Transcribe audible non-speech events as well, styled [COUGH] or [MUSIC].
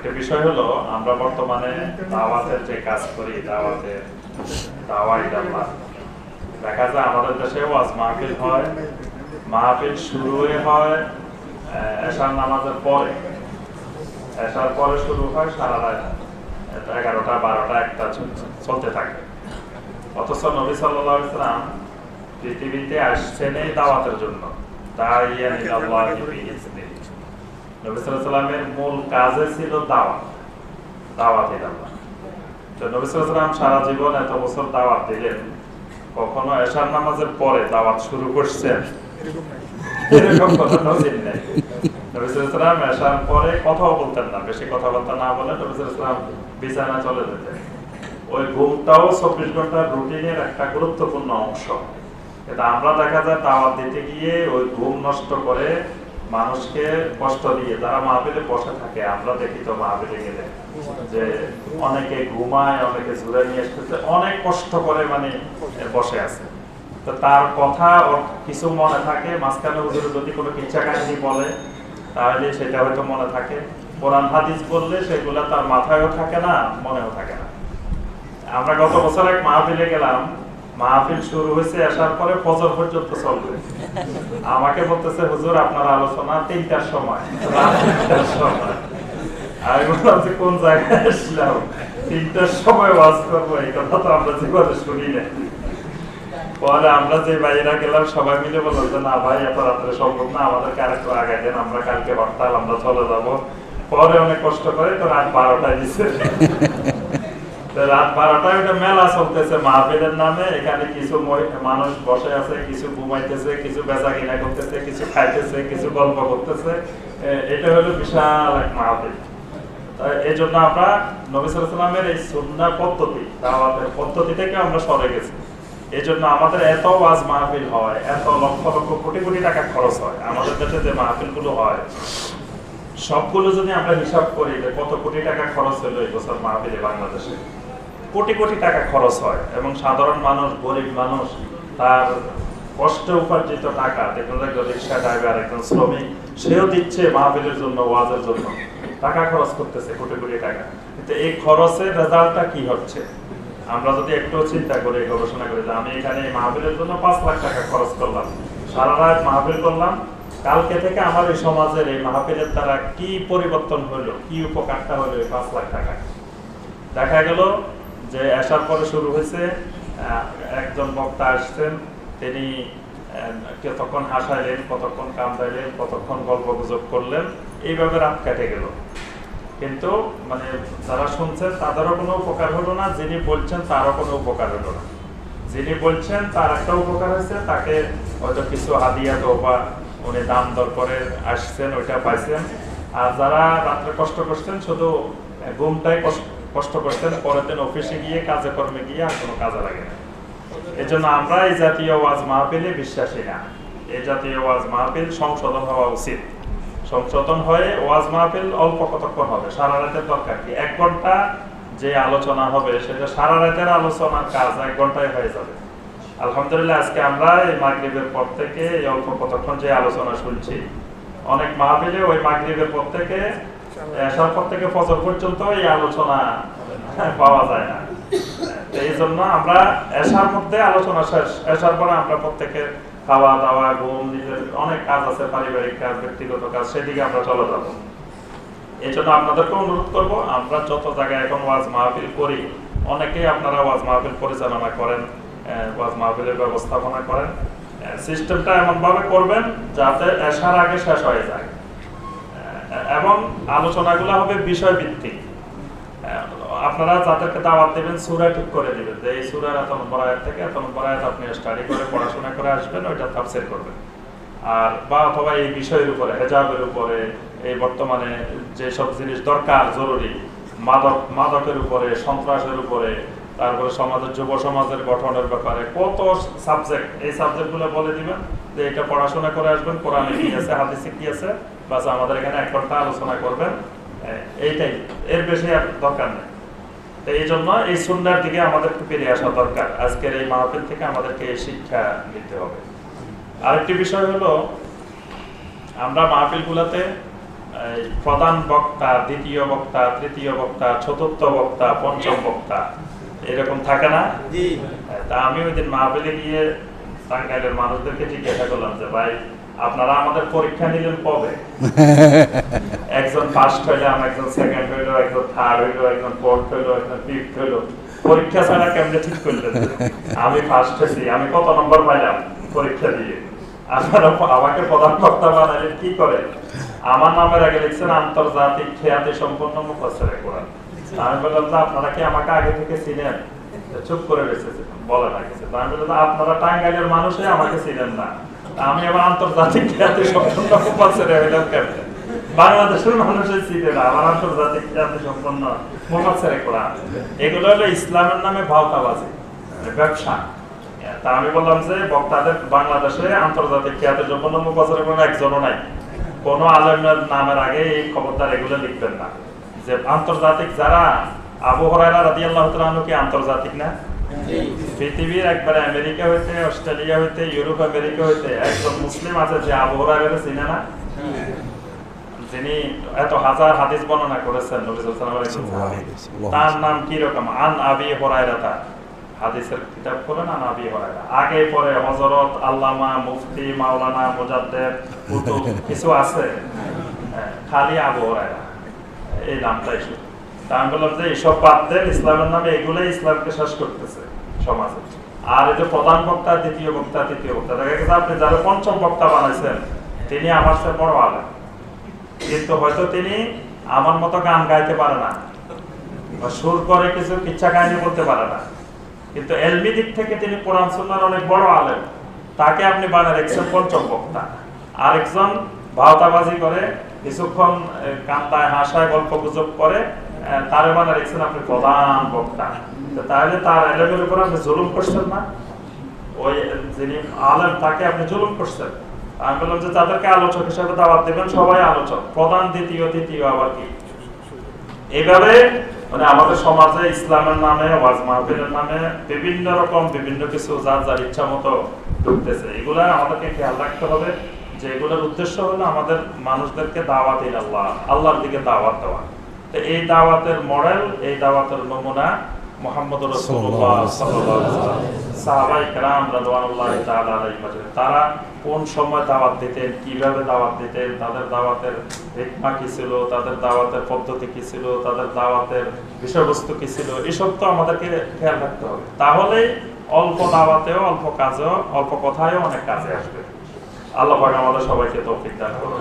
আরেকটা বিষয় হলো, আমরা বর্তমানে দাওয়াতের যে কাজ করি, দাওয়াতের দাওয়াই দাওয়া দেখা যায় আমাদের দেশে ওয়াজ মাহফিল হয়, মাহফিল শুরু হয় এশার নামাজের পরে। এশার পরে শুরু হয় সারা রাত এগারোটা, বারোটা, একটা চলতে থাকে। অথচ নবী সাল্লাহ ইসলাম পৃথিবীতে আসছেন এই দাওয়াতের জন্য। দাইয়ান ইলাল্লাহি মূল কাজে ছিল দাওয়াত। তো সারা জীবন এত বছর দাওয়াত দিলেন, কখনো এশার নামাজের পরে দাওয়াত শুরু করছেন? বেশি কথাবার্তা না বলে চলে যেতেন। ওই ঘুমটাও চব্বিশ একটা গুরুত্বপূর্ণ অংশ। কিন্তু আমরা দেখা যায় দাওয়াত দিতে গিয়ে ওই ঘুম নষ্ট করে মানুষকে কষ্ট দিয়ে, যারা মাহবিলে বসে থাকে, আমরা দেখি তো মাহবিলে গেলে যে অনেকে ঘুমায়, অনেকে ঝুলে নিয়ে এসতেছে অনেক কষ্ট করে মানে বসে আছে। তো তার কথা কিছু মনে থাকে, মাঝখানে হুজুর যদি কোনো কিচ্ছা কাহিনী বলে, তাহলে সেটা হয়তো মনে থাকে। কোরআন, হাদিস বললে সেগুলো তার মাথায়ও থাকে না, মনেও থাকে না। আমরা গত বছর এক মাহফিলে গেলাম মাহফিল শুরু হয়েছে, আসার পরে ফজর পর্যন্ত চলবে। আমাকে বলতেছে, হুজুর, আপনার আলোচনা তিনটার সময়। আমি বললাম যে, কোন জায়গায় আসলাম? তিনটার সময় ওয়াজ করব, এই কথা তো আমরা জীবনে শুনি না পরে আমরা যে বাইরা গেলাম, সবাই মিলে বললাম যে, না ভাই, এত রাত্রে সম্ভব না, আমাদেরকে আরেকটু আগে দেন, আমরা কালকে হরতাল, আমরা চলে যাব। পরে অনেক কষ্ট করে তো রাত বারোটায় দিছে। রাত বারোটায় ওটা মেলা চলতেছে, মাহফিলের নামে। এখানে কিছু মানুষ বসে আছে, কিছু ঘুমাইতেছে, কিছু বেচা কিনা করতেছে, কিছু খাইতেছে, কিছু গল্প করতেছে। এটা হলো বিশাল এক মাহফিল। এই জন্য আমরা নবী সাল্লামের এই সুন্না পদ্ধতি, দাওয়াতের পদ্ধতি থেকে আমরা সরে গেছি। এই জন্য আমাদের এত ওয়াজ মাহফিল হয়, এত লক্ষ লক্ষ কোটি কোটি টাকা খরচ হয়, আমাদের দেশে যে মাহফিলগুলো হয়, সবগুলো যদি আমরা হিসাব করি যে কত কোটি টাকা খরচ হলো এই বছর মাহফিলে বাংলাদেশে কোটি কোটি টাকা খরচ হয় এবং সাধারণ মানুষ, গরিব মানুষ তার কষ্টে উপার্জিত টাকা, দেখুন একজন রিক্সা ড্রাইভার একজন শ্রমিক, সেও দিচ্ছে মাহফিলের জন্য, ওয়াজের জন্য। টাকা খরচ করতেছে, কোটি কোটি টাকা। কিন্তু এই খরচের রেজাল্টটা কি হচ্ছে? আমরা যদি একটু চিন্তা করি, গবেষণা করি যে আমি এখানে এই মাহফিলের জন্য পাঁচ লাখ টাকা খরচ করলাম। সারা রাত মাহফিল করলাম। কালকে থেকে আমার এই সমাজের এই মাহফিলের দ্বারা কি পরিবর্তন হলো কি উপকারটা হলো এই পাঁচ লাখ টাকা? দেখা গেল যে আসার পরে শুরু হয়েছে একজন বক্তা আসছেন, তিনি কতক্ষণ হাসাইলেন, কতক্ষণ কামড়াইলেন কতক্ষণ গল্প গুজব করলেন এইভাবে রাত কেটে গেল। কিন্তু মানে যারা শুনছেন তাদেরও কোনো উপকার হলো না, যিনি বলছেন, তারও কোনো উপকার হলো না। যিনি বলছেন, তার একটা উপকার হয়েছে, তাকে হয়তো কিছু হাদিয়া বা উনি দাম দর করে আসছেন, ওইটা পাইছেন। আর যারা রাত্রে কষ্ট করছেন, শুধু ঘুমটাই কষ্ট কষ্ট করছেন, পরের দিন অফিসে গিয়ে কাজে কর্মে গিয়ে আর কোনো কাজে লাগে না। এই জন্য আমরা এই জাতীয় ওয়াজ মাহফিলে বিশ্বাসী না। এই জাতীয় ওয়াজ মাহফিল সংশোধন হওয়া উচিত। সংশোধন হয়ে ওয়াজ মাহফিল অল্প কতক্ষণ হবে? সারা রাতের দরকার কি? এক ঘণ্টা যে আলোচনা হবে, সেটা সারা রাতের আলোচনার কাজ এক ঘন্টায় হয়ে যাবে। আলহামদুলিল্লাহ, আজকে আমরা এই মাগরিবের পর থেকে এই অল্প কতক্ষণ যে আলোচনা শুনছি, অনেক মাহফিলে ওই মাগরিবের পর থেকে এসার পর থেকে ফজর পর্যন্ত এই আলোচনা পাওয়া যায় না। এই জন্য আমরা এসার মধ্যে আলোচনা শেষ। এসার পরে আমরা প্রত্যেকে খাওয়া দাওয়া, ঘুম, নিজের অনেক কাজ আছে, পারিবারিক কাজ, ব্যক্তিগত কাজ, সেদিকে আমরা চলে যাব। এই জন্য আপনাদেরকে অনুরোধ করব, আমরা যত জায়গায় এখন ওয়াজ মাহফিল করি, অনেকেই আপনারা ওয়াজ মাহফিল পরিচালনা করেন ওয়াজ মাহফিলের ব্যবস্থাপনা করেন। সিস্টেমটা এমনভাবে করবেন যাতে এসার আগে শেষ হয়ে যায়। এবং আলোচনাগুলো হবে বিষয় ভিত্তিক আপনারা যাদেরকে দাওয়াত দেবেন, সুরা ঠিক করে দিবেন যে এই সুরার এত নম্বর আয়াত থেকে এত নম্বর আয়াত আপনি স্টাডি করে, পড়াশোনা করে আসবেন, ওইটা তাফসির করবেন। আর বা অথবা এই বিষয়ের উপরে, হেজাবের উপরে, এই বর্তমানে যে সব জিনিস দরকার, জরুরি, মাদক, মাদকের উপরে, সন্ত্রাসের উপরে, তারপরে সমাজের, যুব সমাজের গঠনের ব্যাপারে, কত সাবজেক্ট এই সাবজেক্টগুলো বলে দিবেন যে এটা পড়াশোনা করে আসবেন, কোরআনে কি আছে, হাদিসে কি আছে বাস আমাদের এখানে এক ঘণ্টা আলোচনা করবেন। এইটাই। এর বেশি আর দরকার নেই। তো এই জন্য এই সুন্নার দিকে আসা দরকার। আজকের এই মাহফিল থেকে আমাদেরকে এই শিক্ষা নিতে হবে। আরেকটি বিষয় হলো আমরা মাহফিল গুলাতে এই প্রধান বক্তা দ্বিতীয় বক্তা তৃতীয় বক্তা চতুর্থ বক্তা পঞ্চম বক্তা এরকম থাকে না? তা আমি ওই দিন মাহফিলে গিয়ে টাঙ্গাইলের মানুষদেরকে জিজ্ঞাসা করলাম যে ভাই আপনারা আমাদের পরীক্ষা নিলেন কবে? [LAUGHS] একজন ফার্স্ট হইলাম একজন সেকেন্ড হইল একজন থার্ড হইল একজন ফোর্থ হইল একজন ফিফথ হইল। পরীক্ষা ছাড়া কেমনে ঠিক করলেন? আমি ফার্স্ট হয়েছি আমি কত নম্বর পাইলাম পরীক্ষা দিয়ে? আপনারা আমাকে প্রধান বক্তা বানালেন কি করে? আমার নামের আগে লিখছেন আন্তর্জাতিক খ্যাতি মুখস্থরে কোরআন। আমি বললাম যে আপনারা কি আমাকে আগে থেকে চিনেন? চুপ করে রয়েছে বলে না কিছু আমি বললাম আপনারা টাঙ্গাইলের মানুষই আমাকে চিনেন না। আমি আবার আন্তর্জাতিক খ্যাতি সম্পন্ন মুখস্থরে হইলাম বাংলাদেশের মানুষের চিনে না আমার আন্তর্জাতিক সম্পন্ন মুখস্থরে কোরআন এগুলো হলো ইসলামের নামে ভাওতাবাজি মানে ব্যবসা। তা আমি বললাম যে বক্তাদের বাংলাদেশে আন্তর্জাতিক মুখস্থরে কোনো একজনও নাই, কোন আলেমের নামের আগে এই খবরদার এগুলো লিখবেন না। যে আন্তর্জাতিক যারা, আবু হরাইরা কি আন্তর্জাতিক না? পৃথিবীর একবারে আমেরিকা হইতে অস্ট্রেলিয়া হইতে ইউরোপ আমেরিকা হইতে একজন মুসলিম আছে যে আবু হরাইরা চিনে না? যিনি এত হাজার হাদিস বর্ণনা করেছেন তার নাম কি রকম আন আবি হুরায়রা হাদিসের কিতাব খোলেন আন আবি হুরায়রা আগে পরে হযরত আল্লামা মুফতি মাওলানা কিছু আছে? হ্যাঁ, খালি আবু হুরায়রা এই নামটাই শুধু তিনি আমার কিন্তু মতো গান গাইতে পারে না সুর করে কিছু কিচ্ছা কাহিনী বলতে পারে না। কিন্তু এলমি দিক থেকে তিনি কোরআন সুন্নার অনেক বড় আলেম। তাকে আপনি বানায় একজন পঞ্চম বক্তা। আরেকজন ভাওতাবাজি করে কিছুক্ষণ এ, কান্দায় হাসায় গল্প গুজব করে বানায় আপনি প্রধান বক্তা। তাহলে তার এলেমের উপর আপনি জুলুম করছেন না? ওই যিনি তাকে আপনি জুলুম করছেন? আমি বললাম যে তাদেরকে আলোচক হিসেবে দাওয়াত দেবেন, সবাই আলোচক। প্রধান, দ্বিতীয়, তৃতীয় আবার কি? এইভাবে মানে আমাদের সমাজে ইসলামের নামে, ওয়াজ মাহফিলের নামে বিভিন্ন রকম, বিভিন্ন কিছু যার যার ইচ্ছা মতো ঢুকতেছে। এগুলা আমাদেরকে খেয়াল রাখতে হবে। যে এগুলোর উদ্দেশ্য হলো আমাদের মানুষদেরকে দাওয়াত আল্লাহ আল্লাহর দিকে দাওয়াত দেওয়া। তো এই দাওয়াতের মডেল এই দাওয়াতের নমুনা মোহাম্মদ। তারা কোন সময় দাওয়াত দিতেন কীভাবে দাওয়াত দিতেন তাদের দাওয়াতের হিকমা কি ছিল তাদের দাওয়াতের পদ্ধতি কি ছিল তাদের দাওয়াতের বিষয়বস্তু কি ছিল এসব তো আমাদেরকে খেয়াল রাখতে হবে। তাহলে অল্প দাওয়াতেও অল্প কাজেও অল্প কথায়ও অনেক কাজে আসবে। আল্লাহ আমাদের সবাইকে তৌফিক দান করুন।